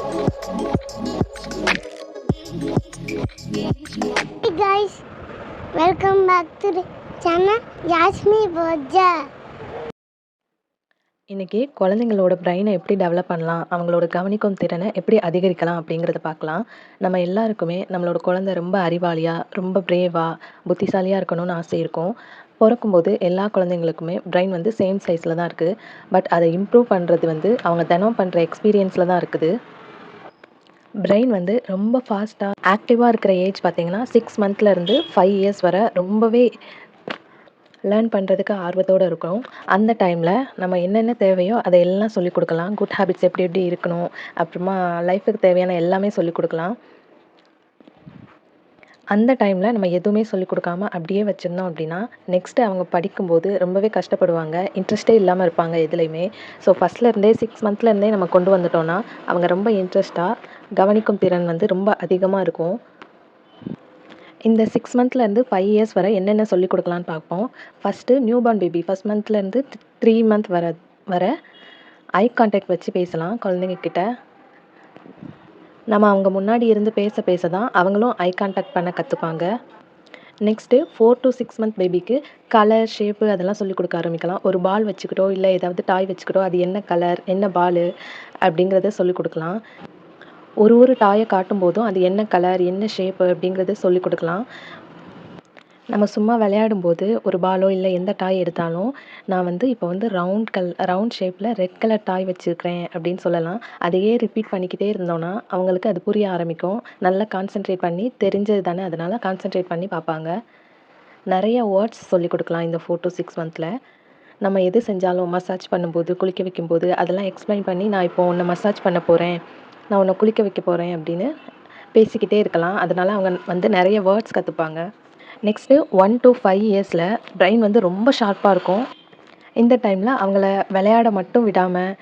Hey guys, welcome back to the channel Yasmi Boja. இன்றைக்கி குழந்தைங்களோட பிரெயினை எப்படி டெவலப் பண்ணலாம் அவங்களோட கவனிக்கும் திறனை எப்படி அதிகரிக்கலாம் அப்படிங்கிறத பார்க்கலாம். நம்ம எல்லாருக்குமே நம்மளோட குழந்தை ரொம்ப அறிவாளியாக ரொம்ப பிரேவாக புத்திசாலியாக இருக்கணும்னு ஆசை இருக்கும். பிறக்கும்போது எல்லா குழந்தைங்களுக்குமே பிரெயின் வந்து சேம் சைஸில் தான் இருக்குது பட் அதை இம்ப்ரூவ் பண்ணுறது வந்து அவங்க தினம் பண்ணுற எக்ஸ்பீரியன்ஸில் தான் இருக்குது. பிரெயின் வந்து ரொம்ப ஃபாஸ்ட்டாக ஆக்டிவாக இருக்கிற ஏஜ் பார்த்தீங்கன்னா சிக்ஸ் மந்த்லேருந்து ஃபைவ் இயர்ஸ் வரை ரொம்பவே லேர்ன் பண்ணுறதுக்கு ஆர்வத்தோடு இருக்கும் அந்த டைமில் நம்ம என்னென்ன தேவையோ அதை எல்லாம் சொல்லிக் கொடுக்கலாம். குட் ஹேபிட்ஸ் எப்படி எப்படி இருக்கணும் அப்புறமா லைஃபுக்கு தேவையான எல்லாமே சொல்லிக் கொடுக்கலாம். அந்த டைமில் நம்ம எதுவுமே சொல்லிக் கொடுக்காம அப்படியே வச்சுருந்தோம் அப்படின்னா நெக்ஸ்ட்டு அவங்க படிக்கும்போது ரொம்பவே கஷ்டப்படுவாங்க. இன்ட்ரெஸ்ட்டே இல்லாமல் இருப்பாங்க எதுலேயுமே. ஸோ ஃபஸ்ட்லேருந்தே சிக்ஸ் மந்த்லேருந்தே நம்ம கொண்டு வந்துட்டோம்னா அவங்க ரொம்ப இன்ட்ரெஸ்ட்டாக கவனிக்கும் திறன் வந்து ரொம்ப அதிகமாக இருக்கும். இந்த சிக்ஸ் மந்த்லேருந்து ஃபைவ் இயர்ஸ் வரை என்னென்ன சொல்லிக் கொடுக்கலான்னு பார்ப்போம். First new born baby first மந்த்லேருந்து three month வர வர ஐ கான்டாக்ட் வச்சு பேசலாம் குழந்தைங்க கிட்ட. நம்ம அவங்க முன்னாடி இருந்து பேச பேச தான் அவங்களும் ஐ கான்டாக்ட் பண்ண கற்றுப்பாங்க next four to six month பேபிக்கு கலர் ஷேப்பு அதெல்லாம் சொல்லிக் கொடுக்க ஆரம்பிக்கலாம். ஒரு பால் வச்சுக்கிட்டோ இல்லை ஏதாவது டாய் வச்சுக்கிட்டோ அது என்ன கலர் என்ன பால் அப்படிங்கிறத சொல்லிக் கொடுக்கலாம். ஒரு ஒரு டாயை காட்டும் போதும் அது என்ன கலர் என்ன ஷேப்பு அப்படிங்கிறத சொல்லிக் கொடுக்கலாம். நம்ம சும்மா விளையாடும்போது ஒரு பாலோ இல்லை எந்த டாய் எடுத்தாலும் நான் வந்து இப்போ வந்து ரவுண்ட் கல் ரவுண்ட் ஷேப்பில் ரெட் கலர் டாய் வச்சுருக்கிறேன் அப்படின்னு சொல்லலாம். அதையே ரிப்பீட் பண்ணிக்கிட்டே இருந்தோன்னா அவங்களுக்கு அது புரிய ஆரம்பிக்கும். நல்லா கான்சென்ட்ரேட் பண்ணி தெரிஞ்சது தானே அதனால் கான்சென்ட்ரேட் பண்ணி பார்ப்பாங்க. நிறைய வேர்ட்ஸ் சொல்லிக் கொடுக்கலாம் இந்த ஃபோர் டு சிக்ஸ் மந்தில் நம்ம எது செஞ்சாலும் மசாஜ் பண்ணும்போது குளிக்க வைக்கும்போது அதெல்லாம் எக்ஸ்பிளைன் பண்ணி நான் இப்போ உன்னை மசாஜ் பண்ண போகிறேன் நான் உன்னை குளிக்க வைக்க போகிறேன் அப்படின்னு பேசிக்கிட்டே இருக்கலாம். அதனால் அவங்க வந்து நிறைய வேர்ட்ஸ் கற்றுப்பாங்க நெக்ஸ்ட்டு ஒன் டு ஃபைவ் இயர்ஸில் பிரெயின் வந்து ரொம்ப ஷார்ப்பாக இருக்கும். இந்த டைமில் அவங்கள விளையாட மட்டும் விடாமல்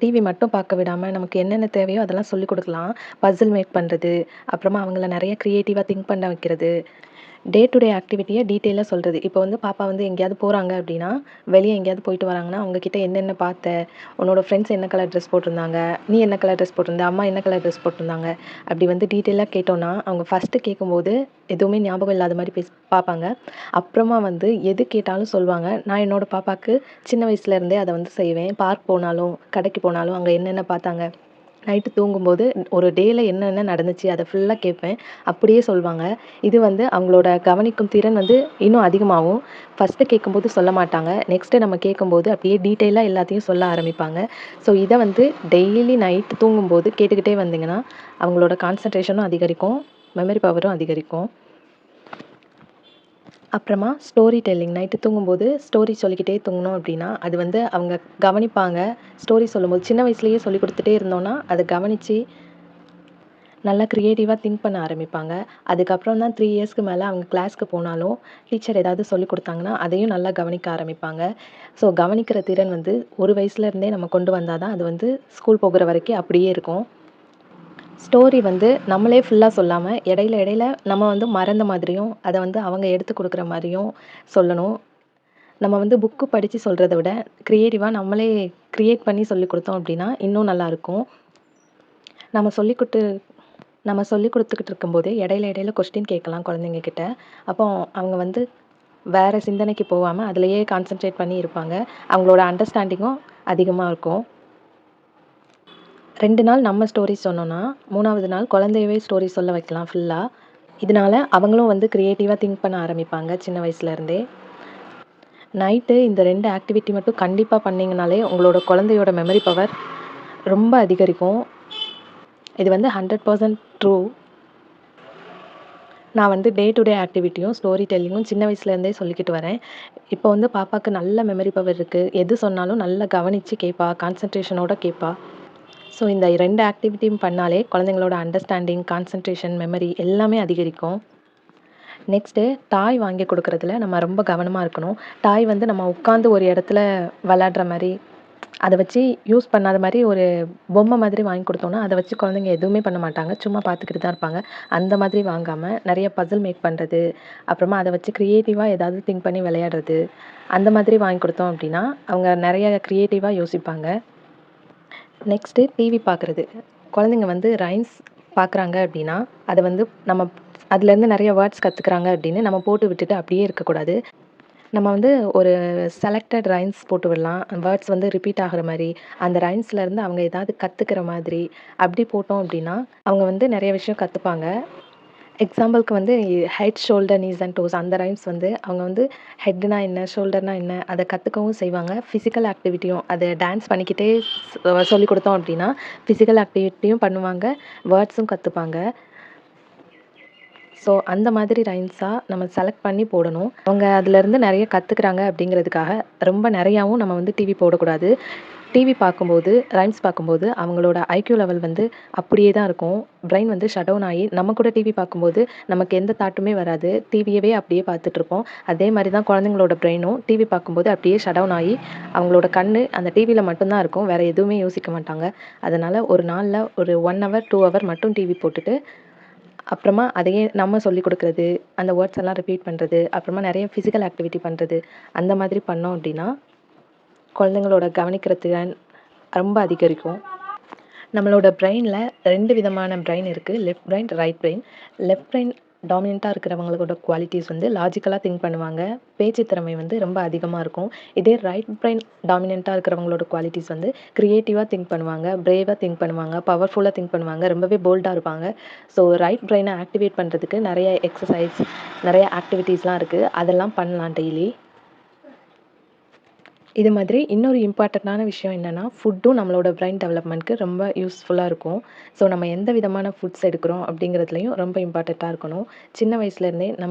டிவி மட்டும் பார்க்க விடாமல் நமக்கு என்னென்ன தேவையோ அதெல்லாம் சொல்லிக் கொடுக்கலாம். பசில் மேக் பண்ணுறது அப்புறமா அவங்கள நிறைய க்ரியேட்டிவாக திங்க் பண்ண வைக்கிறது டே டு டே ஆக்டிவிட்டியை டீட்டெயிலாக சொல்கிறது இப்போ வந்து பாப்பா வந்து எங்கேயாவது போகிறாங்க அப்படின்னா வெளியே எங்கேயாவது போயிட்டு வராங்கன்னா அவங்கக்கிட்ட என்னென்ன பார்த்த? உன்னோட ஃப்ரெண்ட்ஸ் என்ன கலர் ட்ரெஸ் போட்டிருந்தாங்க? நீ என்ன கலர் ட்ரெஸ் போட்டிருந்த? அம்மா என்ன கலர் ட்ரெஸ் போட்டிருந்தாங்க? அப்படி வந்து டீட்டெயிலாக கேட்டோன்னா அவங்க ஃபஸ்ட்டு கேட்கும்போது எதுவுமே ஞாபகம் இல்லாத மாதிரி பேச பார்ப்பாங்க. அப்புறமா வந்து எது கேட்டாலும் சொல்லுவாங்க. நான் என்னோடய பாப்பாவுக்கு சின்ன வயசுலேருந்தே அதை வந்து செய்வேன். பார்க் போனாலும் கடைக்கு போனாலும் அங்கே என்னென்ன பார்த்தாங்க? நைட்டு தூங்கும்போது ஒரு டேயில் என்னென்ன நடந்துச்சு அதை ஃபுல்லாக கேட்பேன் அப்படியே சொல்லுவாங்க இது வந்து அவங்களோட கவனிக்கும் திறன் வந்து இன்னும் அதிகமாகும். ஃபஸ்ட்டு கேட்கும்போது சொல்ல மாட்டாங்க. நெக்ஸ்ட்டு நம்ம கேட்கும்போது அப்படியே டீட்டெயிலாக எல்லாத்தையும் சொல்ல ஆரம்பிப்பாங்க. ஸோ இதை வந்து டெய்லி நைட்டு தூங்கும்போது கேட்டுக்கிட்டே வந்தீங்கன்னா அவங்களோட கான்சன்ட்ரேஷனும் அதிகரிக்கும். மெமரி பவரும் அதிகரிக்கும். அப்புறமா ஸ்டோரி டெல்லிங் நைட்டு தூங்கும்போது ஸ்டோரி சொல்லிக்கிட்டே தூங்கினோம் அப்படின்னா அது வந்து அவங்க கவனிப்பாங்க. ஸ்டோரி சொல்லும்போது சின்ன வயசுலேயே சொல்லி கொடுத்துட்டே இருந்தோன்னா அதை கவனித்து நல்லா க்ரியேட்டிவாக திங்க் பண்ண ஆரம்பிப்பாங்க. அதுக்கப்புறம் தான் த்ரீ இயர்ஸ்க்கு மேலே அவங்க கிளாஸ்க்கு போனாலும் டீச்சர் ஏதாவது சொல்லி கொடுத்தாங்கன்னா அதையும் நல்லா கவனிக்க ஆரம்பிப்பாங்க. ஸோ கவனிக்கிற திறன் வந்து ஒரு வயசுலேருந்தே நம்ம கொண்டு வந்தால் தான் அது வந்து ஸ்கூல் போகிற வரைக்கும் அப்படியே இருக்கும். ஸ்டோரி வந்து நம்மளே ஃபுல்லாக சொல்லாமல் இடையில இடையில நம்ம வந்து மறந்த மாதிரியும் அதை வந்து அவங்க எடுத்து கொடுக்குற மாதிரியும் சொல்லணும். நம்ம வந்து புக்கு படித்து சொல்கிறத விட க்ரியேட்டிவாக நம்மளே க்ரியேட் பண்ணி சொல்லி கொடுத்தோம் அப்படின்னா இன்னும் நல்லாயிருக்கும் நம்ம சொல்லி கொடுத்து நம்ம சொல்லி கொடுத்துக்கிட்டு இருக்கும்போதே இடையில இடையில கொஸ்டின் கேட்கலாம் குழந்தைங்கக்கிட்ட அப்போ அவங்க வந்து வேறு சிந்தனைக்கு போகாமல் அதிலையே கான்சென்ட்ரேட் பண்ணி இருப்பாங்க. அவங்களோட அண்டர்ஸ்டாண்டிங்கும் அதிகமாக இருக்கும். ரெண்டு நாள் நம்ம ஸ்டோரி சொன்னோன்னா மூணாவது நாள் குழந்தையவே ஸ்டோரி சொல்ல வைக்கலாம் ஃபுல்லாக இதனால் அவங்களும் வந்து க்ரியேட்டிவாக திங்க் பண்ண ஆரம்பிப்பாங்க சின்ன வயசுலேருந்தே நைட்டு இந்த ரெண்டு ஆக்டிவிட்டி மட்டும் கண்டிப்பாக பண்ணிங்கனாலே உங்களோட குழந்தையோட மெமரி பவர் ரொம்ப அதிகரிக்கும். இது வந்து ஹண்ட்ரட் பர்சன்ட் ட்ரூ நான் வந்து டே டு டே ஆக்டிவிட்டியும் ஸ்டோரி டெல்லிங்கும் சின்ன வயசுலேருந்தே சொல்லிக்கிட்டு வரேன். இப்போ வந்து பாப்பாவுக்கு நல்ல மெமரி பவர் இருக்குது எது சொன்னாலும் நல்லா கவனித்து கேட்பா கான்சன்ட்ரேஷனோட கேட்பா. ஸோ இந்த ரெண்டு ஆக்டிவிட்டியும் பண்ணாலே குழந்தைங்களோட அண்டர்ஸ்டாண்டிங் கான்சன்ட்ரேஷன் மெமரி எல்லாமே அதிகரிக்கும். நெக்ஸ்ட்டு டாய் வாங்கி கொடுக்குறதுல நம்ம ரொம்ப கவனமாக இருக்கணும். டாய் வந்து நம்ம உட்காந்து ஒரு இடத்துல விளாட்ற மாதிரி அதை வச்சு யூஸ் பண்ணாத மாதிரி ஒரு பொம்மை மாதிரி வாங்கி கொடுத்தோன்னா அதை வச்சு குழந்தைங்க எதுவுமே பண்ண மாட்டாங்க. சும்மா பார்த்துக்கிட்டு தான் இருப்பாங்க. அந்த மாதிரி வாங்காமல் நிறைய பசில் மேக் பண்ணுறது அப்புறமா அதை வச்சு க்ரியேட்டிவாக ஏதாவது திங்க் பண்ணி விளையாடுறது அந்த மாதிரி வாங்கி கொடுத்தோம் அப்படின்னா அவங்க நிறைய க்ரியேட்டிவாக யோசிப்பாங்க. நெக்ஸ்ட்டு டிவி பார்க்குறது குழந்தைங்க வந்து ரைம்ஸ் பார்க்குறாங்க அப்படின்னா அதை வந்து நம்ம அதுலேருந்து நிறைய வேர்ட்ஸ் கற்றுக்குறாங்க அப்படின்னு நம்ம போட்டு விட்டுட்டு அப்படியே இருக்கக்கூடாது. நம்ம வந்து ஒரு செலக்டட் ரைம்ஸ் போட்டு விடலாம். வேர்ட்ஸ் வந்து ரிப்பீட் ஆகிற மாதிரி அந்த ரைம்ஸ்லேருந்து அவங்க ஏதாவது கற்றுக்கிற மாதிரி அப்படி போட்டோம் அப்படின்னா அவங்க வந்து நிறைய விஷயம் கற்றுப்பாங்க எக்ஸாம்பிளுக்கு வந்து head shoulder knees and toes அந்த ரைம்ஸ் வந்து அவங்க வந்து ஹெட்னா என்ன ஷோல்டர்னா என்ன அதை கற்றுக்கவும் செய்வாங்க. ஃபிசிக்கல் ஆக்டிவிட்டியும் அதை டான்ஸ் பண்ணிக்கிட்டே சொல்லி கொடுத்தோம் அப்படின்னா ஃபிசிக்கல் ஆக்டிவிட்டியும் பண்ணுவாங்க வேர்ட்ஸும் கற்றுப்பாங்க ஸோ அந்த மாதிரி ரைம்ஸாக நம்ம செலக்ட் பண்ணி போடணும். அவங்க அதுலேருந்து நிறைய கற்றுக்குறாங்க அப்படிங்கிறதுக்காக ரொம்ப நிறையாவும் நம்ம வந்து டிவி போடக்கூடாது. டிவி பார்க்கும்போது ரைம்ஸ் பார்க்கும்போது அவங்களோட ஐக்யூ லெவல் வந்து அப்படியே தான் இருக்கும். பிரெயின் வந்து ஷட் டவுன் ஆகி நம்ம கூட டிவி பார்க்கும்போது நமக்கு எந்த தாட்டுமே வராது. டிவியவே அப்படியே பார்த்துட்ருப்போம் அதே மாதிரி தான் குழந்தைங்களோட பிரெயினும் டிவி பார்க்கும்போது அப்படியே ஷட் டவுன் ஆகி அவங்களோட கண் அந்த டிவியில் மட்டும்தான் இருக்கும். வேறு எதுவுமே யோசிக்க மாட்டாங்க. அதனால் ஒரு நாளில் ஒரு ஒன் ஹவர் டூ ஹவர் மட்டும் டிவி போட்டுட்டு அப்புறமா அதையே நம்ம சொல்லிக் கொடுக்குறது அந்த வேர்ட்ஸ் எல்லாம் ரிப்பீட் பண்ணுறது அப்புறமா நிறைய ஃபிசிக்கல் ஆக்டிவிட்டி பண்ணுறது அந்த மாதிரி பண்ணோம் அப்படின்னா குழந்தைங்களோட கவனிக்கிற திறன் ரொம்ப அதிகரிக்கும். நம்மளோட பிரெயினில் ரெண்டு விதமான பிரெயின் இருக்குது left brain right brain left brain டாமினண்ட்டாக இருக்கிறவங்களோட குவாலிட்டிஸ் வந்து லாஜிக்கலாக திங்க் பண்ணுவாங்க. பேச்சு திறமை வந்து ரொம்ப அதிகமாக இருக்கும். இதே ரைட் பிரெயின் டாமினண்ட்டாக இருக்கிறவங்களோட குவாலிட்டிஸ் வந்து க்ரியேட்டிவாக திங்க் பண்ணுவாங்க. பிரேவாக திங்க் பண்ணுவாங்க. பவர்ஃபுல்லாக திங்க் பண்ணுவாங்க. ரொம்பவே போல்டாக இருப்பாங்க. ஸோ ரைட் பிரெயினை ஆக்டிவேட் பண்ணுறதுக்கு நிறைய எக்ஸசைஸ் நிறைய ஆக்டிவிட்டீஸ்லாம் இருக்குது அதெல்லாம் பண்ணலாம் டெய்லி இது மாதிரி இன்னொரு இம்பார்ட்டண்ட்டான விஷயம் என்னென்னா ஃபுட்டும் நம்மளோட பிரெயின் டெவலப்மெண்ட்க்கு ரொம்ப யூஸ்ஃபுல்லாக இருக்கும். ஸோ நம்ம எந்த விதமான ஃபுட்ஸ் எடுக்கிறோம் அப்படிங்கிறதுலையும் ரொம்ப இம்பார்ட்டண்ட்டாக இருக்கணும். சின்ன வயசுலேருந்தே நம்ம